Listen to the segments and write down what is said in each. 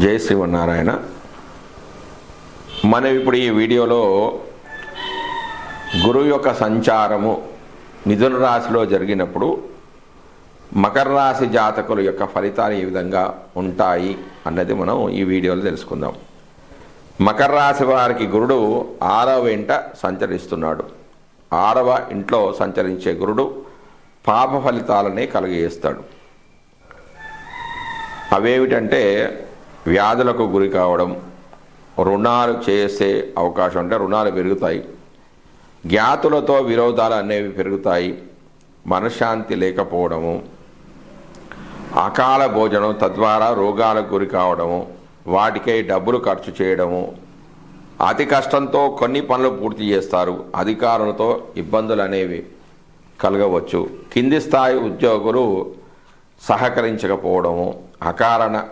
జై శ్రీవనారాయణ మనం ఇప్పుడు ఈ వీడియోలో గురువు యొక్క సంచారము మిథున రాశిలో జరిగినప్పుడు మకర రాశి జాతకుల యొక్క ఫలితాలు ఏ విధంగా ఉంటాయి అన్నది మనం ఈ వీడియోలో తెలుసుకుందాం. మకర రాశి వారికి గురుడు ఆరవ ఇంట సంచరిస్తున్నాడు. ఆరవ ఇంట్లో సంచరించే గురుడు పాప ఫలితాలనే కలుగజేస్తాడు. అవేమిటంటే వ్యాధులకు గురి కావడం రుణాలు చేసే అవకాశం అంటే రుణాలు పెరుగుతాయి. జ్ఞాతులతో విరోధాలు అనేవి పెరుగుతాయి. మనశ్శాంతి లేకపోవడము అకాల భోజనం తద్వారా రోగాలకు గురి కావడము వాటికై డబ్బులు ఖర్చు చేయడము అతి కష్టంతో కొన్ని పనులు పూర్తి చేస్తారు. అధికారులతో ఇబ్బందులు అనేవి కలగవచ్చు. కింది స్థాయి ఉద్యోగులు సహకరించకపోవడము అకారణ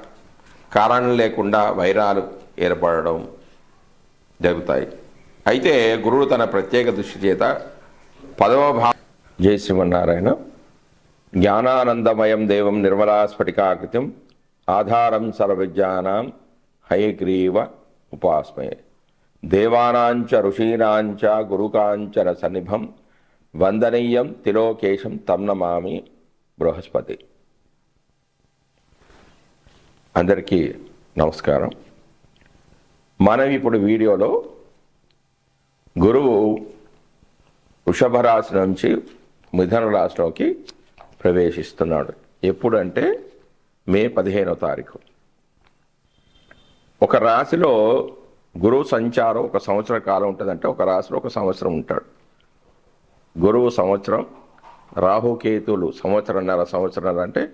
కారణం లేకుండా వైరాలు ఏర్పడడం జరుగుతాయి. అయితే గురువు తన ప్రత్యేక దృష్టి చేత పదవ భావ జయ శ్రీమన్నారాయణ జ్ఞానానందమయం దేవం నిర్మలా స్ఫటికాకృతిం ఆధారం సర్వజ్ఞానం హయగ్రీవ ఉపాస్మయే. దేవానాంచ ఋషీనాంచ గురుకాంచన సన్నిభం వందనీయం తిలోకేశం తమ్నమామి బృహస్పతి. అందరికీ నమస్కారం. మనం ఇప్పుడు వీడియోలో గురువు వృషభ రాశి నుంచి మిథున రాశిలోకి ప్రవేశిస్తున్నాడు. ఎప్పుడంటే మే పదిహేనో తారీఖు. ఒక రాశిలో గురువు సంచారం ఒక సంవత్సర కాలం ఉంటుందంటే ఒక రాశిలో ఒక సంవత్సరం ఉంటాడు. గురువు సంవత్సరం రాహుకేతులు సంవత్సరంన్నర సంవత్సరాలు అంటే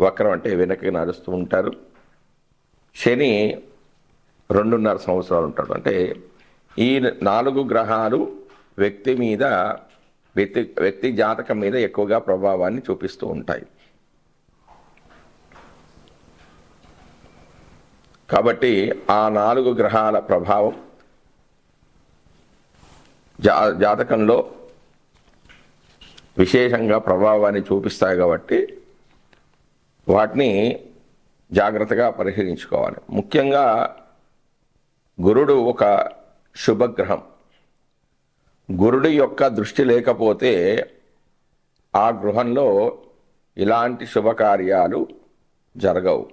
వక్రం అంటే వెనక్కి నడుస్తూ ఉంటారు. శని రెండున్నర సంవత్సరాలు ఉంటాడు. అంటే ఈ నాలుగు గ్రహాలు వ్యక్తి మీద వ్యక్తి వ్యక్తి జాతకం మీద ఎక్కువగా ప్రభావాన్ని చూపిస్తూ ఉంటాయి. కాబట్టి ఆ నాలుగు గ్రహాల ప్రభావం జా జాతకంలో విశేషంగా ప్రభావాన్ని చూపిస్తాయి కాబట్టి వాటిని జాగ్రత్తగా పరిశీలించుకోవాలి ముఖ్యంగా గురుడు ఒక శుభగ్రహం. గురుడి యొక్క దృష్టి లేకపోతే ఆ గృహంలో ఇలాంటి శుభకార్యాలు జరగవు.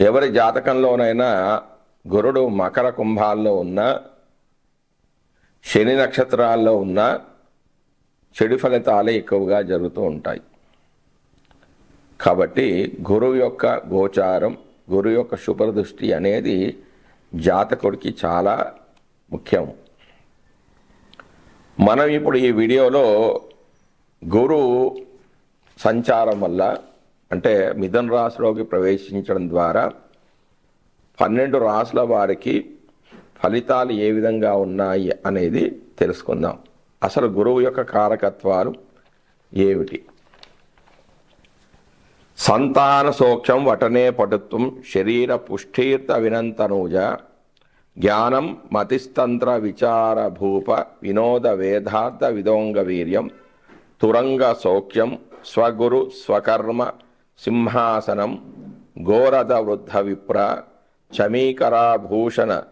ఎవరి జాతకంలోనైనా గురుడు మకర కుంభాల్లో ఉన్న శని నక్షత్రాల్లో ఉన్న చెడు ఫలితాలే ఎక్కువగా జరుగుతూ ఉంటాయి. కాబట్టి గురువు యొక్క గోచారం గురువు యొక్క శుభదృష్టి అనేది జాతకుడికి చాలా ముఖ్యం. మనం ఇప్పుడు ఈ వీడియోలో గురువు సంచారం వల్ల అంటే మిథున రాశిలోకి ప్రవేశించడం ద్వారా పన్నెండు రాసుల వారికి ఫలితాలు ఏ విధంగా ఉన్నాయి అనేది తెలుసుకుందాం. అసలు గురువు యొక్క కారకత్వాలు ఏమిటి? సంతాన సోక్షం వటనే పటుత్వం శరీర పుష్ఠీర్థ వినంతనూజ జ్ఞానం మతిస్తంత్ర విచార భూప వినోద వేదార్థ విదోంగ వీర్యం తురంగ సౌఖ్యం స్వగురు స్వకర్మ సింహాసనం గోరథ వృద్ధ విప్ర చమీకరాభూషణ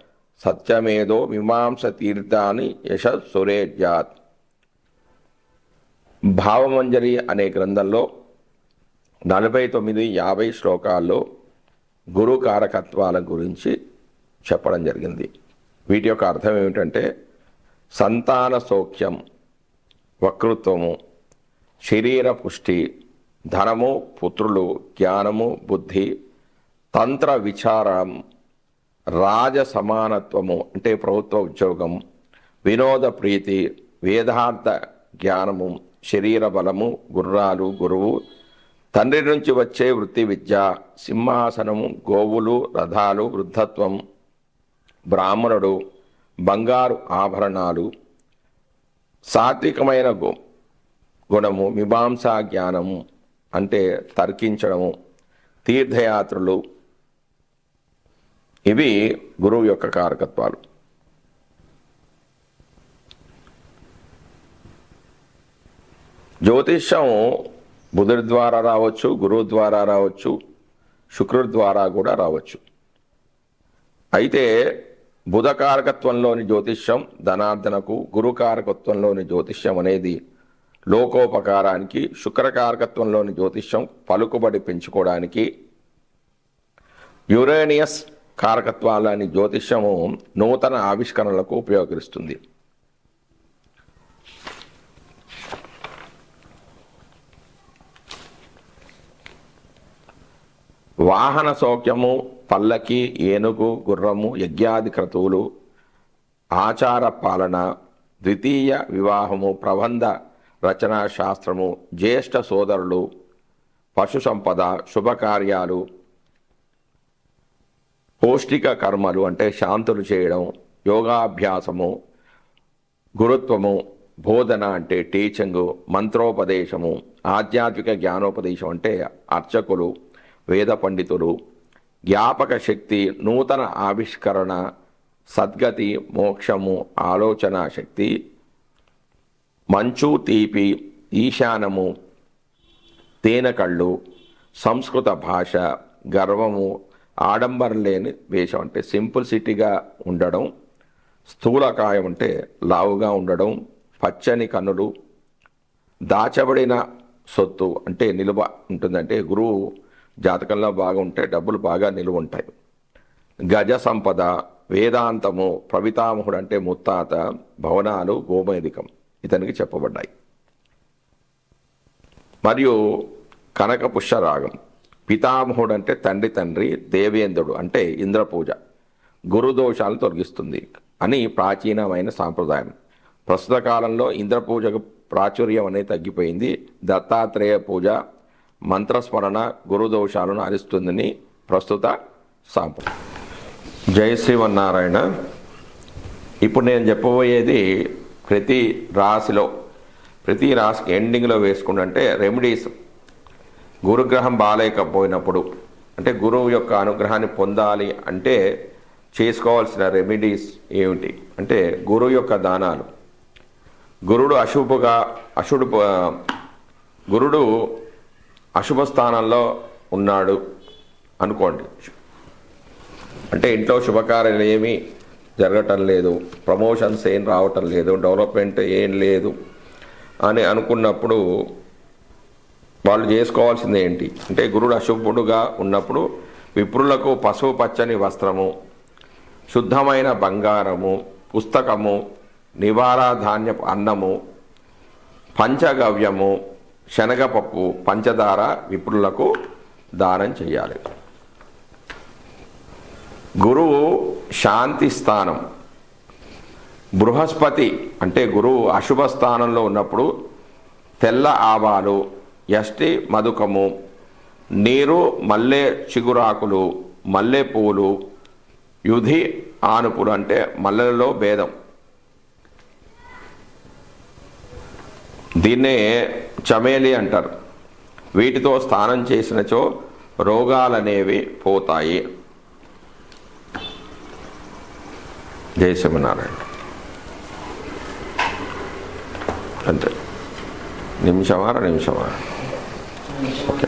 సత్యమేదో మీమాంస తీర్థాన్ని యశ సురేజ్యాత్. భావమంజరి అనే గ్రంథంలో నలభై తొమ్మిది యాభై శ్లోకాల్లో గురు కారకత్వాల గురించి చెప్పడం జరిగింది. వీటి యొక్క అర్థం ఏమిటంటే సంతాన సౌఖ్యం వక్తృత్వము శరీర పుష్టి ధనము పుత్రులు జ్ఞానము బుద్ధి తంత్ర విచారం రాజ సమానత్వము అంటే ప్రభుత్వ ఉద్యోగం వినోద ప్రీతి వేదార్థ జ్ఞానము శరీర బలము గుర్రాలు గురువు తండ్రి నుంచి వచ్చే వృత్తి విద్య సింహాసనము గోవులు రథాలు వృద్ధత్వం బ్రాహ్మణుడు బంగారు ఆభరణాలు సాత్వికమైన గుణము మీమాంసా జ్ఞానము అంటే తర్కించడము తీర్థయాత్రలు. ఇవి గురువు యొక్క కారకత్వాలు. జ్యోతిష్యం బుధుడి ద్వారా రావచ్చు గురువు ద్వారా రావచ్చు శుక్రుడి ద్వారా కూడా రావచ్చు. అయితే బుధకారకత్వంలోని జ్యోతిష్యం ధనార్దనకు గురుకారకత్వంలోని జ్యోతిష్యం అనేది లోకోపకారానికి శుక్రకారకత్వంలోని జ్యోతిష్యం పలుకుబడి పెంచుకోవడానికి యురేనియస్ కారకత్వాలని జ్యోతిష్యము నూతన ఆవిష్కరణలకు ఉపయోగిస్తుంది. వాహన సౌఖ్యము పల్లకి ఏనుగు గుర్రము యజ్ఞాది క్రతువులు ఆచార పాలన ద్వితీయ వివాహము ప్రబంధ రచనా శాస్త్రము జ్యేష్ఠ సోదరులు పశు సంపద శుభకార్యాలు పౌష్టిక కర్మలు అంటే శాంతులు చేయడం యోగాభ్యాసము గురుత్వము బోధన అంటే టీచింగు మంత్రోపదేశము ఆధ్యాత్మిక జ్ఞానోపదేశం అంటే అర్చకులు వేద పండితుడు జ్ఞాపక శక్తి నూతన ఆవిష్కరణ సద్గతి మోక్షము ఆలోచన శక్తి మంచు తీపి ఈశానము తేనెకళ్ళు సంస్కృత భాష గర్వము ఆడంబరం లేని వేషం అంటే సింపుల్సిటీగా ఉండడం స్థూలకాయం అంటే లావుగా ఉండడం పచ్చని కన్నులు దాచబడిన సొత్తు అంటే నిలువ ఉంటుందంటే గురువు జాతకంలో బాగా ఉంటే డబ్బులు బాగా నిలువ ఉంటాయి గజ సంపద వేదాంతము ప్రవితామహుడు అంటే ముత్తాత భవనాలు గోమేధికం ఇతనికి చెప్పబడ్డాయి. మరియు కనక పుష్యరాగం పితామహుడు అంటే తండ్రి తండ్రి దేవేంద్రుడు అంటే ఇంద్రపూజ గురుదోషాలు తొలగిస్తుంది అని ప్రాచీనమైన సాంప్రదాయం. ప్రస్తుత కాలంలో ఇంద్రపూజకు ప్రాచుర్యం అనేది తగ్గిపోయింది. దత్తాత్రేయ పూజ మంత్రస్మరణ గురుదోషాలను హరిస్తుందని ప్రస్తుత సాంప్రదాయం జయ శ్రీమన్నారాయణ. ఇప్పుడు నేను చెప్పబోయేది ప్రతి రాశిలో ప్రతి రాశికి ఎండింగ్లో వేసుకుంటే రెమెడీస్ గురుగ్రహం బాగాలేకపోయినప్పుడు అంటే గురువు యొక్క అనుగ్రహాన్ని పొందాలి అంటే చేసుకోవాల్సిన రెమెడీస్ ఏమిటి? అంటే గురువు యొక్క దానాలు. గురుడు అశుభగా అశుడు గురుడు అశుభ స్థానంలో ఉన్నాడు అనుకోండి. అంటే ఇంట్లో శుభకార్యాలు ఏమీ జరగటం లేదు. ప్రమోషన్స్ ఏం రావటం లేదు. డెవలప్మెంట్ ఏం లేదు అని అనుకున్నప్పుడు వాళ్ళు చేసుకోవాల్సింది ఏంటి? అంటే గురుడు అశుభుడుగా ఉన్నప్పుడు విప్రులకు పసుపు పచ్చని వస్త్రము శుద్ధమైన బంగారము పుస్తకము నివారాధాన్యపు అన్నము పంచగవ్యము శనగపప్పు పంచదార విప్రులకు దానం చేయాలి. గురువు శాంతి స్థానం. బృహస్పతి అంటే గురువు అశుభ స్థానంలో ఉన్నప్పుడు తెల్ల ఆవాలు యష్టి మధుకము నీరు మల్లె చిగురాకులు మల్లె పువ్వులు యుధి ఆనుపులు అంటే మల్లెలలో భేదం. దీన్నే చమేలి అంటారు. వీటితో స్నానం చేసినచో రోగాలనేవి పోతాయి. జయ అంతే. నిమిషమారా నిమిషమారా ఓకే